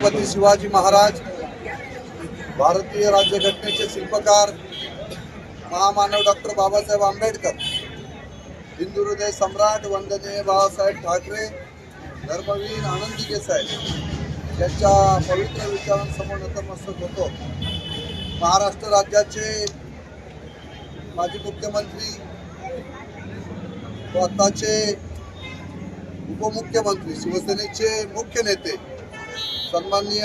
छत्रपती शिवाजी महाराज भारतीय राज्यघटनेचे शिल्पकार महामानव डॉक्टर बाबासाहेब आंबेडकर हिंदू हृदय सम्राट वंदनीय बाबासाहेब ठाकरे धर्मवीर आनंदी देसाई यांच्या पवित्र विचारांसमोर नतमस्तक होतो. महाराष्ट्र राज्याचे माजी मुख्यमंत्री व आताचे उपमुख्यमंत्री शिवसेनेचे मुख्य नेते सन्माननीय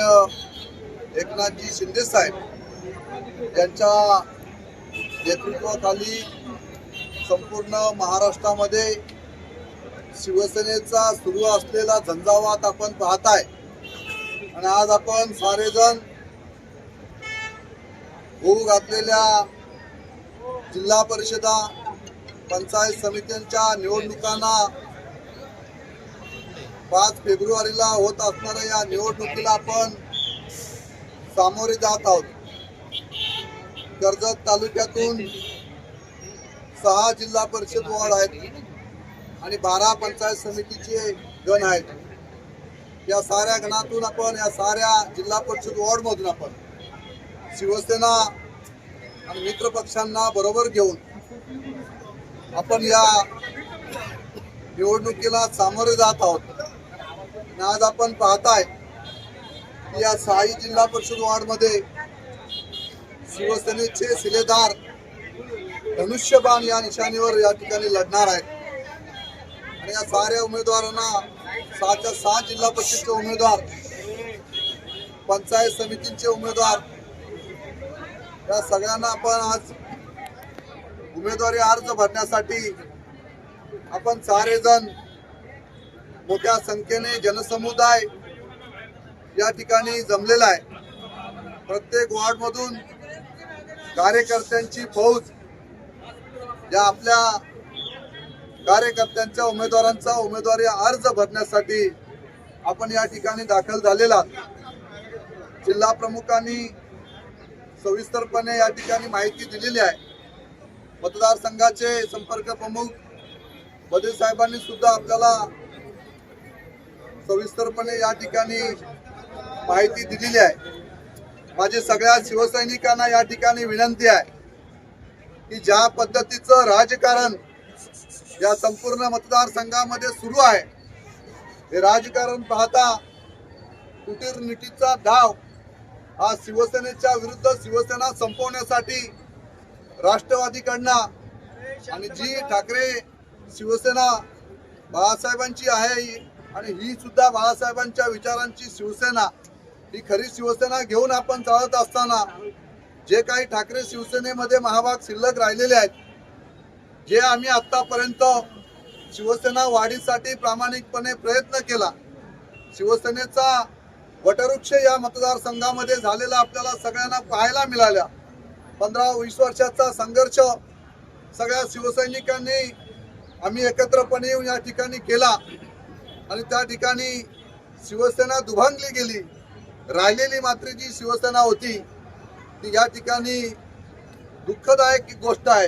एकनाथजी शिंदेसाहेब यांच्या नेतृत्वाखाली संपूर्ण महाराष्ट्रामध्ये शिवसेनेचा सुरू असलेला झंझावात आपण पाहताय. आणि आज आपण सारेजण होऊ घातलेल्या जिल्हा परिषदा पंचायत समित्यांच्या निवडणुकांना पाच फेब्रुवारीला होत असणाऱ्या या निवडणुकीला आपण सामोरे जात आहोत. कर्जत तालुक्यातून सहा जिल्हा परिषद वॉर्ड आहेत आणि बारा पंचायत समितीचे गण आहेत. या साऱ्या गणातून आपण या साऱ्या जिल्हा परिषद वॉर्डमधून आपण शिवसेना आणि मित्र पक्षांना बरोबर घेऊन आपण या निवडणुकीला सामोरे जात आहोत. आज आपण पाहताय या साई जिल्हा परिषद वार्डमध्ये शिवसेनेचे शिलेदार धनुष्यबाण या निशाणीवर या ठिकाणी लढणार आहेत. आणि या साऱ्या उमेदवारांना सहाच्या सहा जिल्हा परिषदचे उमेदवार पंचायत समितींचे उमेदवार या सगळ्यांना आपण आज उमेदवारी अर्ज भरण्यासाठी आपण सारेजण मोठ्या संख्येने जनसमुदाय या ठिकाणी जमलेला आहे. प्रत्येक वॉर्डमधून कार्यकर्त्यांची फौज या आपल्या कार्यकर्त्यांच्या उमेदवारांचा उमेदवारी अर्ज भरण्यासाठी आपण या ठिकाणी दाखल झालेला जिल्हा प्रमुखांनी सविस्तरपणे या ठिकाणी माहिती दिलेली आहे. मतदारसंघाचे संपर्क प्रमुख बदल साहेबांनी सुद्धा आपल्याला सविस्तरपणे या ठिकाणी माहिती दिलेली आहे. माझे सगळ्या शिवसैनिकांना या ठिकाणी विनंती आहे की ज्या पद्धतीचं राजकारण या संपूर्ण मतदारसंघामध्ये सुरू आहे हे राजकारण पाहता कुटीर धाव हा शिवसेनेच्या विरुद्ध शिवसेना संपवण्यासाठी राष्ट्रवादीकडनं आणि जी ठाकरे शिवसेना बाळासाहेबांची आहे आणि ही सुद्धा बाळासाहेबांच्या विचारांची शिवसेना ही खरी शिवसेना घेऊन आपण चालत असताना जे काही ठाकरे शिवसेनेमध्ये महाभाग शिल्लक राहिलेले आहेत जे आम्ही आतापर्यंत शिवसेना वाढीसाठी प्रामाणिकपणे प्रयत्न केला शिवसेनेचा वटवृक्ष या मतदारसंघामध्ये झालेला आपल्याला सगळ्यांना पाहायला मिळाल्या. पंधरा वीस वर्षाचा संघर्ष सगळ्या शिवसैनिकांनी आम्ही एकत्रपणे येऊन या ठिकाणी केला. आणि त्या ठिकाणी शिवसेना दुभांगली गेली राहिलेली मात्र जी शिवसेना होती ती या ठिकाणी दुःखदायक गोष्ट आहे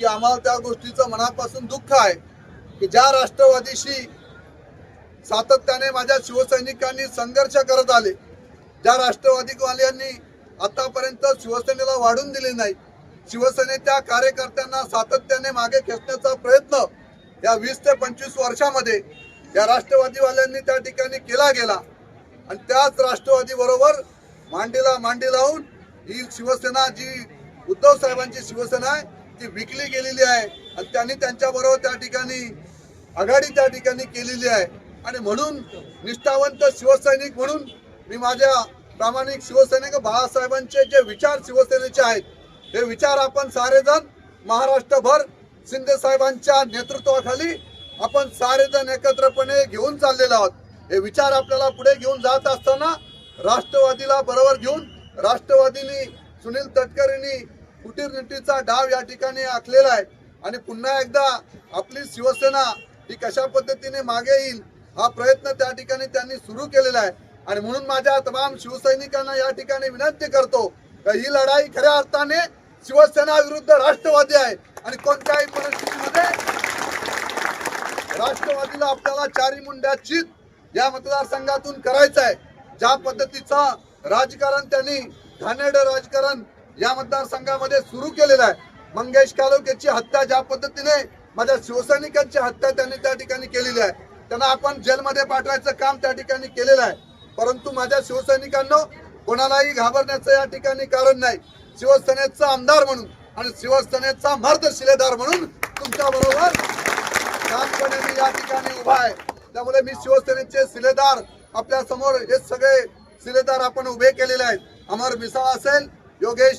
की आम्हाला त्या गोष्टीचं मनापासून दुःख आहे की ज्या राष्ट्रवादीशी सातत्याने माझ्या शिवसैनिकांनी संघर्ष करत आले ज्या राष्ट्रवादीवाल्यांनी आतापर्यंत शिवसेनेला वाढून दिले नाही शिवसेनेच्या कार्यकर्त्यांना सातत्याने मागे खेचण्याचा प्रयत्न या वीस ते पंचवीस वर्षामध्ये या राष्ट्रवादीवाल्यांनी त्या ठिकाणी केला गेला. आणि त्याच राष्ट्रवादी बरोबर मांडीला मांडी लावून ही शिवसेना जी उद्धव साहेबांची शिवसेना आहे ती विकली गेलेली आहे. आणि त्यांनी त्यांच्या बरोबर त्या ठिकाणी आघाडी त्या ठिकाणी केलेली आहे. आणि म्हणून निष्ठावंत शिवसैनिक म्हणून मी माझ्या प्रामाणिक शिवसैनिक बाळासाहेबांचे जे विचार शिवसेनेचे आहेत हे विचार आपण सारेजण महाराष्ट्रभर शिंदे साहेबांच्या नेतृत्वाखाली आपण सारेजण एकत्रपणे घेऊन चाललेलो आहोत. हे विचार आपल्याला पुढे घेऊन जात असताना राष्ट्रवादीला बरोबर घेऊन राष्ट्रवादीनी सुनील तटकरेंनी कुटीर नीतीचा डाव या ठिकाणी आखलेला आहे. आणि पुन्हा एकदा आपली शिवसेना ही कशा पद्धतीने मागे येईल हा प्रयत्न त्या ठिकाणी त्यांनी सुरू केलेला आहे. आणि म्हणून माझ्या तमाम शिवसैनिकांना या ठिकाणी विनंती करतो का ही लढाई खऱ्या अर्थाने शिवसेना विरुद्ध राष्ट्रवादी आहे. आणि कोणत्याही परिस्थितीमध्ये राष्ट्रवादीला आपल्याला चारी मुंड्याची या मतदारसंघातून करायचं आहे ज्या पद्धतीचं राजकारण त्यांनी घाणेड राजकारण या मतदारसंघामध्ये सुरू केलेलं आहे. मंगेश कालोकेची हत्या ज्या पद्धतीने माझ्या शिवसैनिकांची हत्या त्यांनी त्या ठिकाणी केलेली आहे. त्यांना आपण जेलमध्ये पाठवायचं काम त्या ठिकाणी केलेलं आहे. परंतु माझ्या शिवसैनिकांनो कोणालाही घाबरण्याचं या ठिकाणी कारण नाही. शिवसेनेचा आमदार म्हणून आणि शिवसेनेचा मर्द शिलेदार म्हणून तुमच्या बरोबर ठामपणे मी या ठिकाणी उभा आहे. त्यामुळे मी शिवसेनेचे शिलेदार आपल्यासमोर हे सगळे शिलेदार आपण उभे केलेले आहेत. अमर मिसाळ असेल योगेश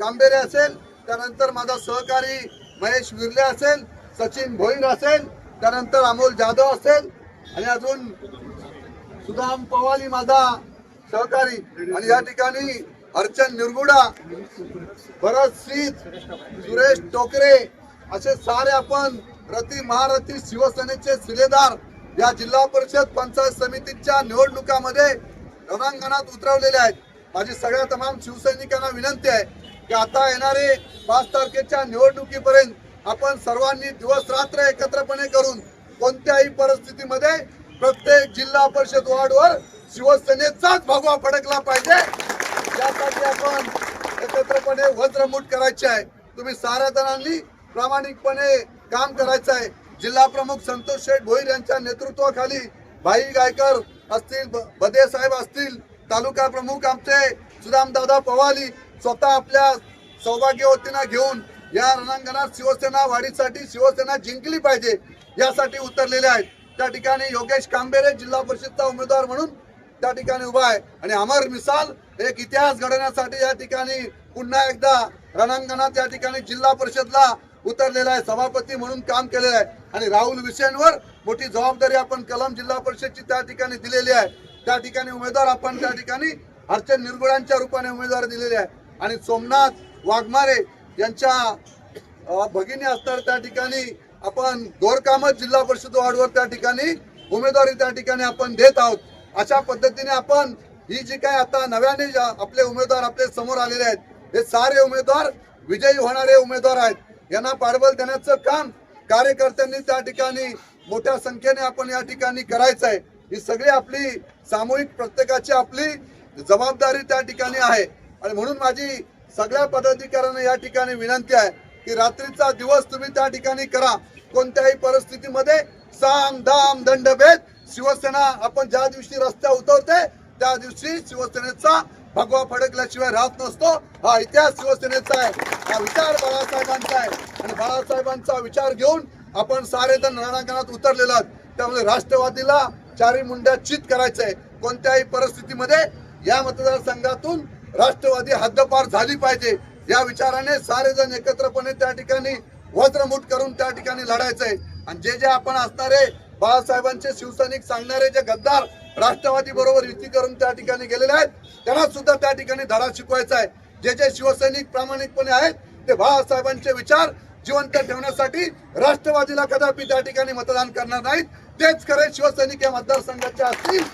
कांबेरे असेल त्यानंतर माझा सहकारी महेश विर्ले असेल सचिन भोईर असेल त्यानंतर अमोल जाधव असेल आणि अजून सुदाम पवाली माझा सहकारी. आणि या ठिकाणी अर्चन निरगुडा भरत सीत सुरेश टोकरे असे सारे आपण रती महारथी शिवसेनेचे शिलेदार या जिल्हा परिषद पंचायत समितीच्या निवडणुकामध्ये रणांगणात उतरवलेले आहेत. माझी सगळ्या तमाम शिवसैनिकांना विनंती आहे की आता येणारे पाच तारखेच्या निवडणुकीपर्यंत आपण सर्वांनी दिवस रात्र एकत्रपणे करून कोणत्याही परिस्थितीमध्ये प्रत्येक जिल्हा परिषद वार्डवर शिवसेनेचाच भगवा फडकला पाहिजे. यासाठी आपण एकत्रपणे वज्रमूट करायचे आहे. तुम्ही साऱ्या जणांनी प्रामाणिकपणे काम करायचं आहे. जिल्हा प्रमुख संतोष शेठ भोईर यांच्या नेतृत्वाखाली भाई गायकर असतील बदे साहेब असतील तालुका प्रमुख आमचे सुदामदादा पवाली स्वतः आपल्या सौभाग्यवतीनं घेऊन या रणांगणात शिवसेना वाढीसाठी शिवसेना जिंकली पाहिजे यासाठी उतरलेले आहेत. त्या ठिकाणी योगेश कांबेरे जिल्हा परिषदचा उमेदवार म्हणून त्या ठिकाणी उभा आहे. आणि अमर मिसाल एक इतिहास घडवण्यासाठी या ठिकाणी पुन्हा एकदा रणांगणात या ठिकाणी जिल्हा परिषदला उतरलेला आहे. सभापती म्हणून काम केलेलं आहे. आणि राहुल विषयांवर मोठी जबाबदारी आपण कलम जिल्हा परिषदची त्या ठिकाणी दिलेली आहे. त्या ठिकाणी उमेदवार आपण त्या ठिकाणी अर्चन निरगुडांच्या रूपाने उमेदवार दिलेले आहे. आणि सोमनाथ वाघमारे यांच्या भगिनी असणार त्या ठिकाणी आपण गोरकामत जिल्हा परिषद वार्डवर त्या ठिकाणी उमेदवारी त्या ठिकाणी आपण देत आहोत. अशा पद्धतीने आपण ही जी काय आता नव्याने आपले उमेदवार आपले समोर आलेले आहेत हे सारे उमेदवार विजयी होणारे उमेदवार आहेत. यांना पाठबळ देण्याचं काम कार्यकर्त्यांनी त्या ठिकाणी मोठ्या संख्येने आपण या ठिकाणी करायचं आहे. ही सगळी आपली सामूहिक प्रत्येकाची आपली जबाबदारी त्या ठिकाणी आहे. आणि म्हणून माझी सगळ्या पदाधिकाऱ्यांना या ठिकाणी विनंती आहे की रात्रीचा दिवस तुम्ही त्या ठिकाणी करा. कोणत्याही परिस्थितीमध्ये साम दाम दंडभेद शिवसेना आपण ज्या दिवशी रस्त्या उतरते त्या दिवशी शिवसेनेचा भगवा फडकल्याशिवाय राहत नसतो. हा इतिहास शिवसेनेचा आहे. हा विचार बाळासाहेबांचा आहे. आणि बाळासाहेबांचा विचार घेऊन आपण सारे जण रणांगणात उतरलेलो आहोत. त्यामुळे राष्ट्रवादीला चारी मुंड्या चित करायचं आहे कोणत्याही परिस्थितीमध्ये या मतदारसंघातून राष्ट्रवादी हद्दपार झाली पाहिजे. या विचाराने सारे जण एकत्रपणे त्या ठिकाणी वज्रमुठ करून त्या ठिकाणी लढायचं आहे आणि जे जे आपण असणारे बाळासाहेबांचे शिवसैनिक सांगणारे जे गद्दार राष्ट्रवादी बरोबर युती करून त्या ठिकाणी गेलेले आहेत. त्यांना सुद्धा त्या ठिकाणी धडा शिकवायचा आहे. जे जे शिवसैनिक प्रामाणिकपणे आहेत ते बाळासाहेबांचे विचार जिवंत ठेवण्यासाठी राष्ट्रवादीला कदापि त्या ठिकाणी मतदान करणार नाहीत. तेच खरे शिवसैनिक या मतदारसंघाचे असतील.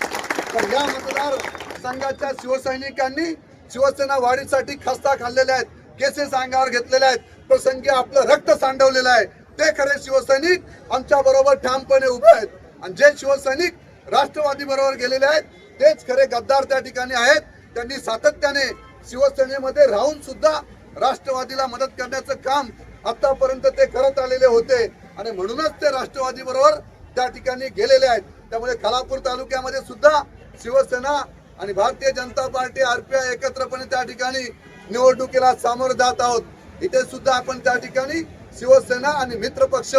तर या मतदार संघाच्या शिवसैनिकांनी शिवसेना वाढीसाठी खस्ता खाल्लेल्या आहेत केसेस अंगावर घेतलेल्या आहेत प्रसंगी आपलं रक्त सांडवलेलं आहे. ते खरे शिवसैनिक आमच्या बरोबर ठामपणे उभे आहेत. आणि जे शिवसैनिक राष्ट्रवादी बरोबर गेलेले आहेत. तेच खरे गद्दार त्या ठिकाणी आहेत. त्यांनी सातत्याने शिवसेनेमध्ये राहून सुद्धा राष्ट्रवादीला मदत करण्याचं काम आतापर्यंत ते करत आलेले होते. आणि म्हणूनच ते राष्ट्रवादी बरोबर त्या ठिकाणी गेलेले आहेत. त्यामुळे खालापूर तालुक्यामध्ये सुद्धा शिवसेना आणि भारतीय जनता पार्टी आरपीआय एकत्रपणे त्या ठिकाणी निवडणुकीला सामोरं जात आहोत. इथे सुद्धा आपण त्या ठिकाणी शिवसेना आणि मित्र पक्ष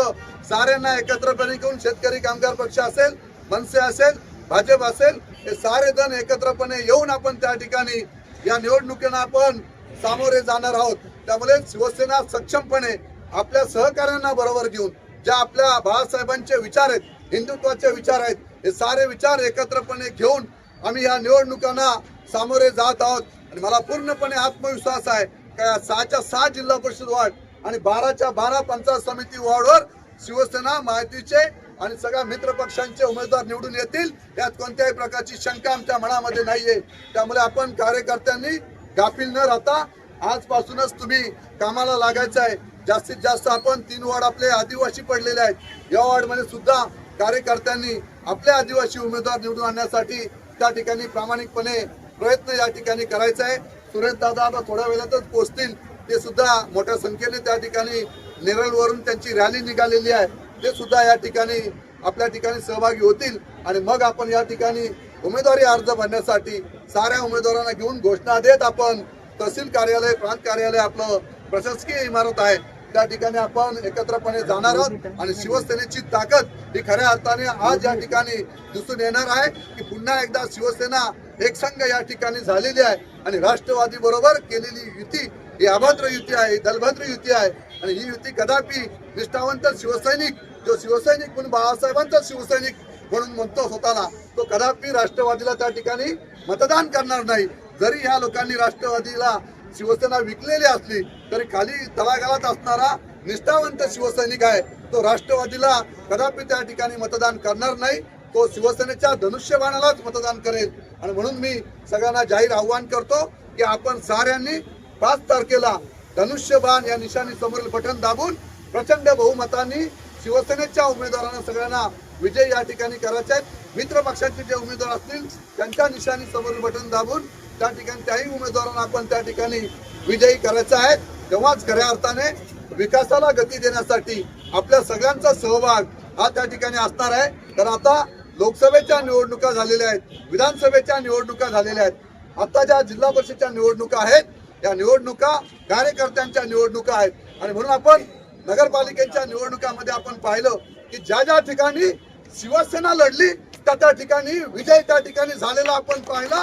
साऱ्यांना एकत्रपणे घेऊन शेतकरी कामगार पक्ष असेल मनसे असेल भाजप असेल हे सारे जण एकत्रपणे येऊन आपण त्या ठिकाणी या निवडणुकींना आपण सामोरे जाणार आहोत. त्यामुळे शिवसेना सक्षमपणे आपल्या सहकाऱ्यांना बरोबर घेऊन ज्या आपल्या बाळासाहेबांचे विचार आहेत हिंदुत्वाचे विचार आहेत हे सारे विचार एकत्रपणे घेऊन आम्ही या निवडणुकांना सामोरे जात आहोत. आणि मला पूर्णपणे आत्मविश्वास आहे का सहाच्या सहा जिल्हा परिषद वार्ड आणि बाराच्या बारा पंचायत समिती वॉर्डवर शिवसेना माहितीचे आणि सगळ्या मित्र पक्षांचे उमेदवार निवडून येतील यात कोणत्याही प्रकारची शंका आमच्या मनामध्ये नाहीये. त्यामुळे आपण कार्यकर्त्यांनी गाफील न राहता आजपासूनच तुम्ही कामाला लागायचं आहे. जास्तीत जास्त आपण तीन वॉर्ड आपले आदिवासी पडलेले आहेत. या वॉर्डमध्ये सुद्धा कार्यकर्त्यांनी आपले आदिवासी उमेदवार निवडून आणण्यासाठी त्या ठिकाणी प्रामाणिकपणे प्रयत्न या ठिकाणी करायचा आहे. सुरेश दादा आता थोड्या वेळातच पोहोचतील ते सुद्धा मोठ्या संख्येने त्या ठिकाणी नेरळवरून त्यांची रॅली निघालेली आहे. ते सुद्धा या ठिकाणी आपल्या ठिकाणी सहभागी होतील. आणि मग आपण या ठिकाणी उमेदवारी अर्ज भरण्यासाठी साऱ्या उमेदवारांना घेऊन घोषणा देत आपण. तहसील कार्यालय प्रांत कार्यालय आपलं प्रशासकीय इमारत आहे. त्या ठिकाणी आपण एकत्रपणे जाणार आहोत. आणि शिवसेनेची ताकद ही खऱ्या अर्थाने आज या ठिकाणी दिसून येणार आहे की पुन्हा एकदा शिवसेना एक संघ या ठिकाणी झालेली आहे. आणि राष्ट्रवादी बरोबर केलेली युती ही अभद्र युती आहे दलभद्र युती आहे. आणि ही युती कदापि निष्ठावंत शिवसैनिक जो शिवसैनिक म्हणून बाळासाहेबांचा शिवसैनिक म्हणून म्हणतो स्वतःला तो कदापि राष्ट्रवादीला त्या ठिकाणी मतदान करणार नाही. जरी ह्या लोकांनी राष्ट्रवादीला शिवसेना विकलेली असली तरी खाली तळागाळात असणारा निष्ठावंत शिवसैनिक आहे. तो राष्ट्रवादीला कदापि त्या ठिकाणी मतदान करणार नाही. तो शिवसेनेच्या धनुष्यबाणालाच मतदान करेल. आणि म्हणून मी सगळ्यांना जाहीर आव्हान करतो की आपण साऱ्यांनी पाच तारखेला धनुष्यबाण या निशाणी समोरील बटन दाबून प्रचंड बहुमतांनी शिवसेनेच्या उमेदवारांना सगळ्यांना विजय या ठिकाणी करायचे आहेत. मित्र पक्षाचे जे उमेदवार असतील त्यांच्या निशाणी समोरील बटन दाबून त्या ठिकाणी त्याही उमेदवारांना आपण त्या ठिकाणी विजयी करायचा आहे. तेव्हाच खऱ्या अर्थाने विकासाला गती देण्यासाठी आपल्या सगळ्यांचा सहभाग हा त्या ठिकाणी असणार आहे. तर आता लोकसभेच्या निवडणुका झालेल्या आहेत विधानसभेच्या निवडणुका झालेल्या आहेत. आता ज्या जिल्हा परिषदच्या निवडणुका आहेत या निवडणुका कार्यकर्त्यांच्या निवडणुका आहेत. आणि म्हणून आपण नगरपालिकेच्या निवडणुकामध्ये आपण पाहिलं की ज्या ज्या ठिकाणी शिवसेना लढली त्या त्या ठिकाणी विजय त्या ठिकाणी झालेला आपण पाहिला.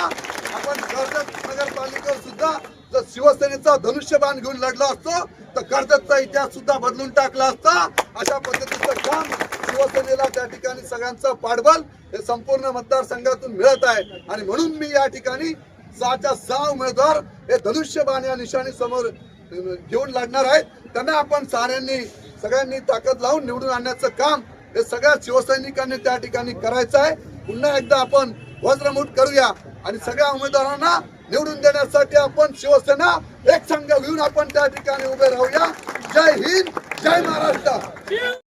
आपण कर्जत नगरपालिका सुद्धा जर शिवसेनेचा धनुष्यबाण घेऊन लढला असतो तर कर्जतचा इतिहास सुद्धा बदलून टाकला असता. अशा पद्धतीचं काम शिवसेनेला त्या ठिकाणी सगळ्यांचं पाठबळ हे संपूर्ण मतदारसंघातून मिळत आहे. आणि म्हणून मी या ठिकाणी सहाच्या सहा उमेदवार हे धनुष्यबाण या निशाणी समोर घेऊन लढणार आहेत. त्यांना आपण साऱ्यांनी सगळ्यांनी ताकद लावून निवडून आणण्याचं काम हे सगळ्या शिवसैनिकांनी त्या ठिकाणी करायचं आहे. पुन्हा एकदा आपण वज्रमूठ करूया आणि सगळ्या उमेदवारांना निवडून देण्यासाठी आपण शिवसेना एक संघ घेऊन आपण त्या ठिकाणी उभे राहूया. जय हिंद जय महाराष्ट्र.